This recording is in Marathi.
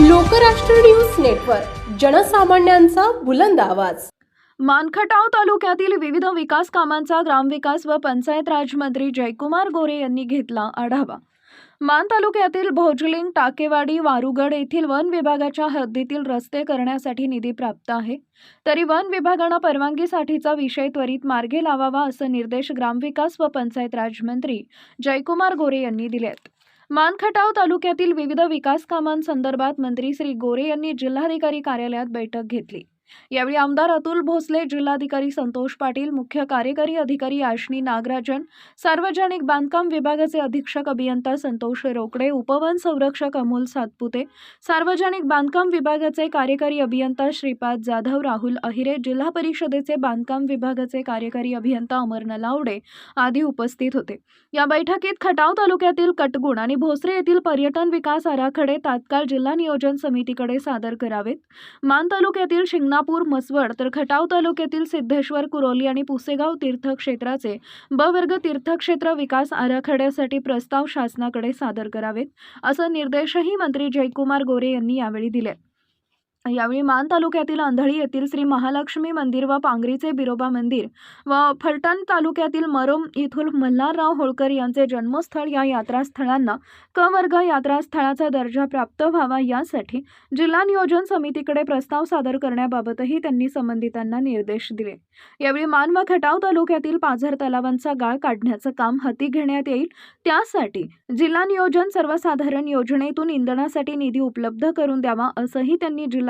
लोकराष्ट्र न्यूज नेटवर्क जनसामान्यांचा बुलंद आवाज. मानखटाव तालुक्यातील विविध विकास कामांचा ग्रामविकास व पंचायत राज मंत्री जयकुमार गोरे यांनी घेतला आढावा. मान तालुक्यातील भोजलिंग टाकेवाडी वारुगड येथील वन विभागाच्या हद्दीतील रस्ते करण्यासाठी निधी प्राप्त आहे. तरी वन विभागानं परवानगीसाठीचा विषय त्वरित मार्गे लावावा असे निर्देश ग्रामविकास व पंचायत राज मंत्री जयकुमार गोरे यांनी दिलेत. मानखटाव तालुक्यातील विविध विकास कामांसंदर्भात मंत्री श्री गोरे यांनी जिल्हाधिकारी कार्यालयात बैठक घेतली. यावेळी आमदार अतुल भोसले जिल्हाधिकारी संतोष पाटील मुख्य कार्यकारी अधिकारी आशनी नागराजन सार्वजनिक बांधकाम विभागाचे अधीक्षक अभियंता संतोष रोकडे उपवन संरक्षक अमोल सातपुते सार्वजनिक बांधकाम विभागाचे कार्यकारी अभियंता श्रीपाद जाधव राहुल अहिरे जिल्हा परिषदेचे बांधकाम विभागाचे कार्यकारी अभियंता अमर नलावडे आदी उपस्थित होते. या बैठकीत खटाव तालुक्यातील कटगुण आणि भोसरे येथील पर्यटन विकास आराखडे तात्काळ जिल्हा नियोजन समितीकडे सादर करावेत. मान तालुक्यातील खानापूर मसवड तर खटाव तालुक्यातील सिद्धेश्वर कुरोली आणि पुसेगाव तीर्थक्षेत्राचे ब वर्ग तीर्थक्षेत्र विकास आराखड्यासाठी प्रस्ताव शासनाकडे सादर करावेत असं निर्देशही मंत्री जयकुमार गोरे यांनी यावेळी दिले. यावेळी मान तालुक्यातील अंधळी येथील श्री महालक्ष्मी मंदिर व पांगरीचे बिरोबा मंदिर व फलटण तालुक्यातील मरोम येथील मल्हारराव होळकर यांचे जन्मस्थळ या यात्रास्थळांना क वर्ग यात्रास्थळाचा दर्जा प्राप्त व्हावा यासाठी जिल्हा नियोजन समितीकडे प्रस्ताव सादर करण्याबाबतही त्यांनी संबंधितांना निर्देश दिले. यावेळी मान व खटाव तालुक्यातील पाझर तलावांचा गाळ काढण्याचं काम हाती घेण्यात येईल. त्यासाठी जिल्हा नियोजन सर्वसाधारण योजनेतून इंधनासाठी निधी उपलब्ध करून द्यावा असंही त्यांनी जिल्हा